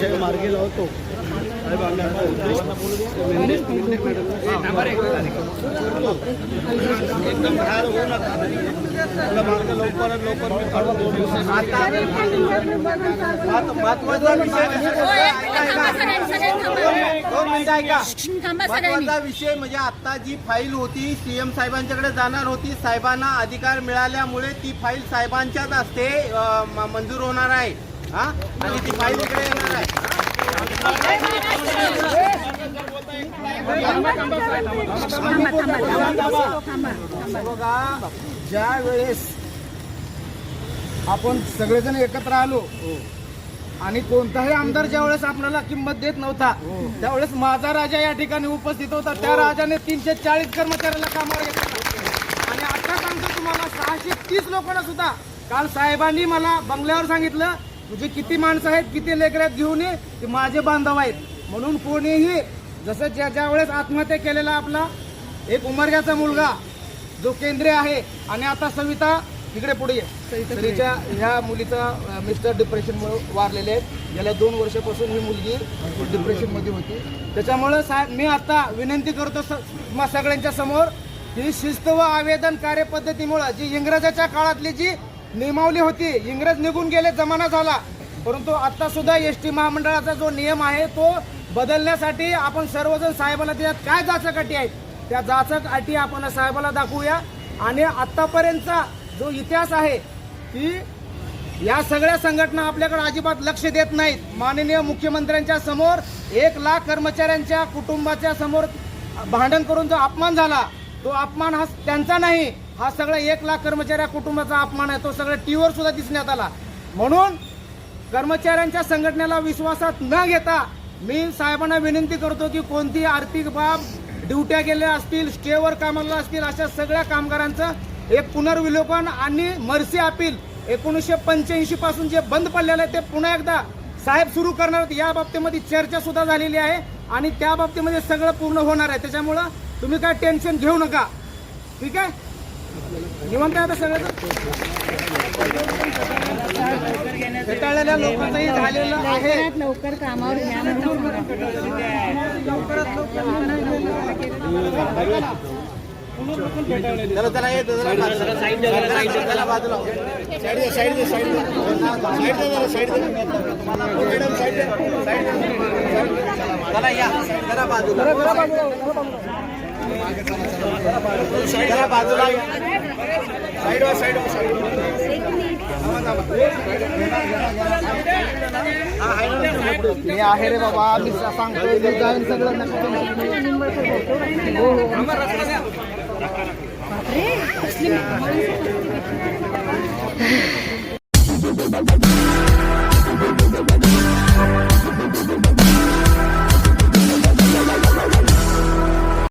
मार्गे मार्गी लावतो. एकदम बाहेर होऊ नका मला मार्ग लवकरात लवकर मी काढून दोन दिवसात महत्त्वाचा विषय दोन मिनिटं ऐका थांबा सगळ्यांनी महत्त्वाचा विषय म्हणजे आता जी फाईल होती सीएम साहेबांच्याकडे जाणार होती. साहेबांना अधिकार मिळाल्यामुळे ती फाईल साहेबांच्याच असते मंजूर होणार आहे. हा? आणि ती फाईल इकडे येणार आहे. ज्या वेळेस आपण सगळेजण एकत्र आलो आणि कोणताही आमदार ज्या वेळेस आपल्याला किंमत देत नव्हता त्यावेळेस माझा राजा या ठिकाणी उपस्थित होता. त्या राजाने तीनशे चाळीस कर्मचाऱ्याला कामावर घेतला. आणि आता सांगतो तुम्हाला सहाशे तीस लोकांना सुद्धा काल साहेबांनी मला बंगल्यावर सांगितलं तुझे किती माणसं आहेत किती लेकर आहेत घेऊन ये ते माझे बांधव आहेत. म्हणून कोणीही जसं ज्या ज्या वेळेस आत्महत्या केलेला आपला एक उमरग्याचा मुलगा जो केंद्रीय आहे आणि आता सविता इकडे पुढे ये. सरीच्या ह्या मुलीचा मिस्टर डिप्रेशनमुळे वारलेले आहेत. गेल्या दोन वर्षापासून ही मुलगी डिप्रेशनमध्ये होती. त्याच्यामुळे साहेब मी आता विनंती करतो सगळ्यांच्या समोर ही शिस्त व आवेदन कार्यपद्धतीमुळे जी इंग्रजाच्या काळातली जी नियमावली होती. इंग्रज निघून गेले जमाना झाला. परंतु आता सुद्धा एस टी महामंडळाचा जो नियम आहे तो बदलण्यासाठी आपण सर्वजण साहेबाला त्याच्यात काय जाचक अटी आहेत? त्या जाचक अटी आपण साहेबाला दाखवूया. आणि आत्तापर्यंतचा जो इतिहास आहे की या सगळ्या संघटना आपल्याकडे अजिबात लक्ष देत नाहीत. माननीय मुख्यमंत्र्यांच्या समोर एक लाख कर्मचाऱ्यांच्या कुटुंबाच्या समोर भांडण करून जो अपमान झाला तो अपमान हा त्यांचा नाही. हा सगळा एक लाख कर्मचाऱ्या कुटुंबाचा अपमान आहे. तो सगळं टीव्हीवर सुद्धा दिसण्यात आला. म्हणून कर्मचाऱ्यांच्या संघटनेला विश्वासात न घेता मी साहेबांना विनंती करतो की कोणती आर्थिक बाब ड्युट्या गेल्या असतील स्टेवर कामाला असतील अशा सगळ्या कामगारांचं एक पुनर्विलोकन आणि मर्सी अपील एकोणीसशे पंच्याऐंशी पासून जे बंद पडलेलं आहे ते पुन्हा एकदा साहेब सुरू करणार आहेत. या बाबतीमध्ये चर्चा सुद्धा झालेली आहे आणि त्या बाबतीमध्ये सगळं पूर्ण होणार आहे. त्याच्यामुळं तुम्ही काय टेन्शन घेऊ नका. ठीक आहे? निवंत आहे आता सगळं? फेटाळलेल्या लोकांचंही झालेलं आहे. लवकर कामावर चला चला ये जरा बाजूला. चला. बाजूला हो. साईड दे साईड दे साईड दे साईड दे जरा साईड दे मॅडम साईड दे साईड दे चला या. जरा बाजूला. जरा बाजूला. साईड वा साईड वा साईड मी आहे रे बाबा मी सांगतोय. मी जाईन सगळं नका हो हो.